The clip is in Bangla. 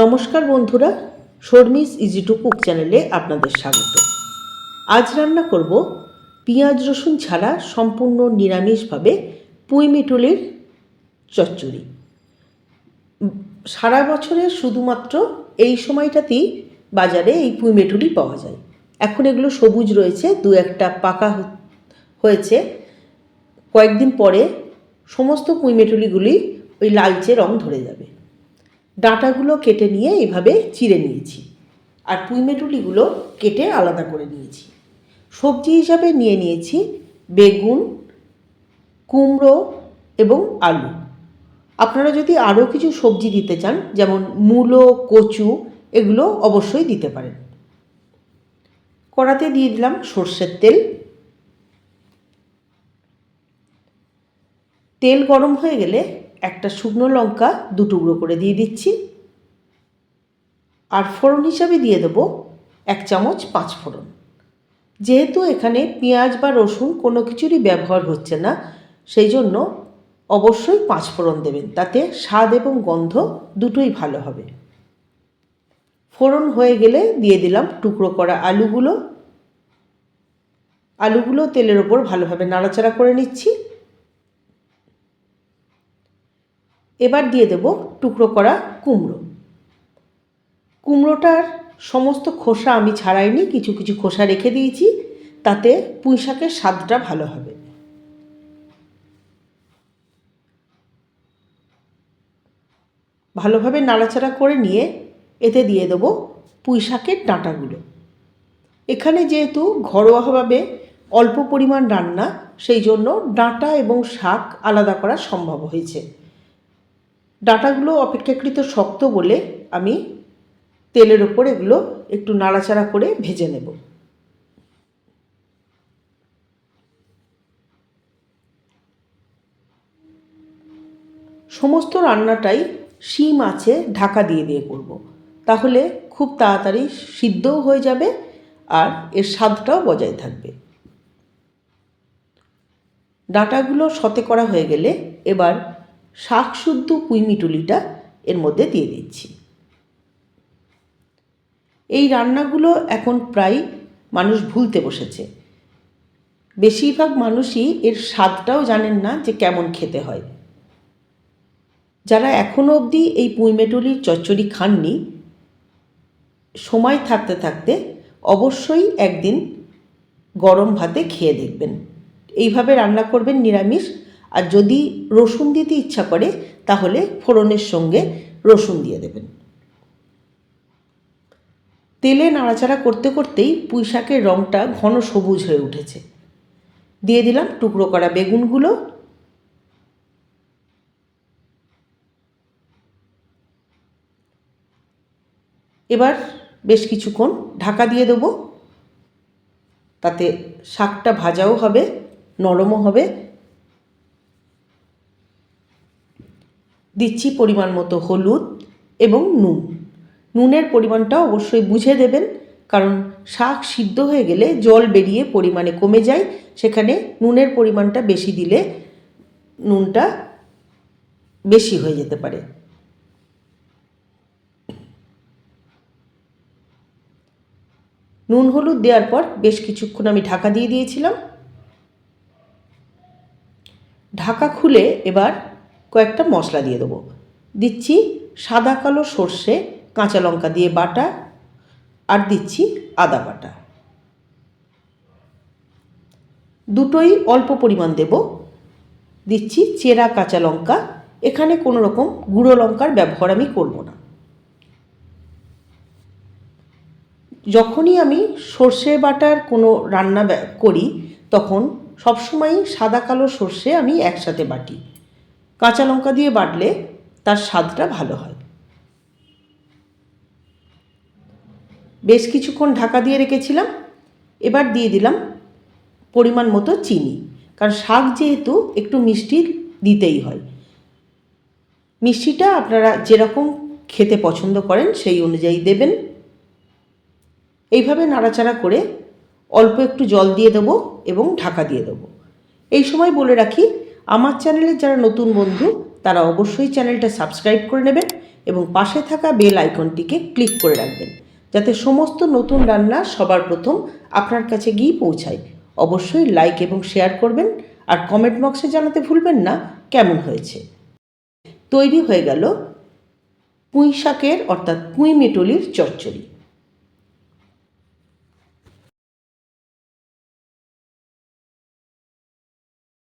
নমস্কার বন্ধুরা, শর্মিস ইজি টু কুক চ্যানেলে আপনাদের স্বাগত। আজ রান্না করব পেঁয়াজ রসুন ছাড়া সম্পূর্ণ নিরামিষভাবে পুঁই মিটুলির চচ্চড়ি। সারা বছরে শুধুমাত্র এই সময়টাতেই বাজারে এই পুঁই মেটুলি পাওয়া যায়। এখন এগুলো সবুজ রয়েছে, দু একটা পাকা হয়েছে। কয়েকদিন পরে সমস্ত পুঁই মেটুলিগুলি ওই লালচে রং ধরে যাবে। ডাঁটাগুলো কেটে নিয়ে এভাবে চিড়ে নিয়েছি আর পুঁইমেটুলিগুলো কেটে আলাদা করে নিয়েছি। সবজি হিসাবে নিয়ে নিয়েছি বেগুন, কুমড়ো এবং আলু। আপনারা যদি আরও কিছু সবজি দিতে চান, যেমন মূলো, কচু, এগুলো অবশ্যই দিতে পারেন। কড়াতে দিয়ে দিলাম সর্ষের তেল। তেল গরম হয়ে গেলে একটা শুকনো লঙ্কা দু টুকরো করে দিয়ে দিচ্ছি। আর ফোড়ন হিসাবে দিয়ে দেবো এক চামচ পাঁচ ফোড়ন। যেহেতু এখানে পেঁয়াজ বা রসুন কোনো কিছুরই ব্যবহার হচ্ছে না, সেই জন্য অবশ্যই পাঁচ ফোড়ন দেবেন। তাতে স্বাদ এবং গন্ধ দুটোই ভালো হবে। ফোড়ন হয়ে গেলে দিয়ে দিলাম টুকরো করা আলুগুলো। আলুগুলো তেলের ওপর ভালোভাবে নাড়াচাড়া করে নিচ্ছি। এবার দিয়ে দেব টুকরো করা কুমড়ো। কুমড়োটার সমস্ত খোসা আমি ছাড়াইনি, কিছু কিছু খোসা রেখে দিয়েছি, তাতে পুঁই শাকের স্বাদটা ভালো হবে। ভালোভাবে নাড়াচাড়া করে নিয়ে এতে দিয়ে দেবো পুঁই শাকের ডাঁটাগুলো। এখানে যেহেতু ঘরোয়াভাবে অল্প পরিমাণ রান্না, সেই জন্য ডাঁটা এবং শাক আলাদা করা সম্ভব হয়েছে। ডাঁটাগুলো অপেক্ষাকৃত শক্ত বলে আমি তেলের ওপর এগুলো একটু নাড়াচাড়া করে ভেজে নেব সমস্ত রান্নাটাই শিম আছে ঢাকা দিয়ে দিয়ে করব। তাহলে খুব তাড়াতাড়ি সিদ্ধও হয়ে যাবে আর এর স্বাদটাও বজায় থাকবে ডাঁটাগুলো সতে করা হয়ে গেলে এবার শাক শুদ্ধ পুঁইমিটুলিটা এর মধ্যে দিয়ে দিচ্ছি। এই রান্নাগুলো এখন প্রায় মানুষ ভুলতে বসেছে। বেশিরভাগ মানুষই এর স্বাদটাও জানেন না যে কেমন খেতে হয়। যারা এখনও অবধি এই পুঁইমেটুলির চচ্চড়ি খাননি, সময় থাকতে থাকতে অবশ্যই একদিন গরম ভাতে খেয়ে দেখবেন। এইভাবে রান্না করবেন নিরামিষ আর যদি রসুন দিতে ইচ্ছা করে, তাহলে ফোড়নের সঙ্গে রসুন দিয়ে দেবেন। তেলে নাড়াচাড়া করতে করতেই পুঁই শাকের রঙটা ঘন সবুজ হয়ে উঠেছে। দিয়ে দিলাম টুকরো করা বেগুনগুলো। এবার বেশ কিছুক্ষণ ঢাকা দিয়ে দেবো। তাতে শাকটা ভাজাও হবে, নরমও হবে। দিচ্ছি পরিমাণ মতো হলুদ এবং নুন। নুনের পরিমাণটা অবশ্যই বুঝে দেবেন, কারণ শাক সিদ্ধ হয়ে গেলে জল বেরিয়ে পরিমাণে কমে যায়, সেখানে নুনের পরিমাণটা বেশি দিলে নুনটা বেশি হয়ে যেতে পারে। নুন হলুদ দেওয়ার পর বেশ কিছুক্ষণ আমি ঢাকা দিয়ে দিয়েছিলাম। ঢাকা খুলে এবার কয়েকটা মশলা দিয়ে দেবো। দিচ্ছি সাদা কালো সর্ষে, কাঁচা লঙ্কা দিয়ে বাটা, আর দিচ্ছি আদা বাটা। দুটোই অল্প পরিমাণ দেব। দিচ্ছি চেরা কাঁচা লঙ্কা। এখানে কোনো রকম গুঁড়ো লঙ্কার ব্যবহার আমি করব না। যখনই আমি সর্ষে বাটার কোনো রান্না করি, তখন সবসময়ই সাদা কালো সর্ষে আমি একসাথে বাটি। কাঁচা লঙ্কা দিয়ে বাটলে তার স্বাদটা ভালো হয়। বেশ কিছুক্ষণ ঢাকা দিয়ে রেখেছিলাম। এবার দিয়ে দিলাম পরিমাণ মতো চিনি। কারণ শাক যেহেতু একটু মিষ্টি দিতেই হয়। মিষ্টিটা আপনারা যেরকম খেতে পছন্দ করেন সেই অনুযায়ী দেবেন। এইভাবে নাড়াচাড়া করে অল্প একটু জল দিয়ে দেবো এবং ঢাকা দিয়ে দেবো। এই সময় বলে রাখি আমার চ্যানেলে যারা নতুন বন্ধু, তারা অবশ্যই চ্যানেলটা সাবস্ক্রাইব করে নেবেন এবং পাশে থাকা বেল আইকনটিকে ক্লিক করে রাখবেন, যাতে সমস্ত নতুন রান্না সবার প্রথম আপনার কাছে গিয়ে পৌঁছায়। অবশ্যই লাইক এবং শেয়ার করবেন আর কমেন্ট বক্সে জানাতে ভুলবেন না কেমন হয়েছে। তৈরি হয়ে গেল পুঁই শাকের অর্থাৎ পুঁই মেটলির চচ্চড়ি।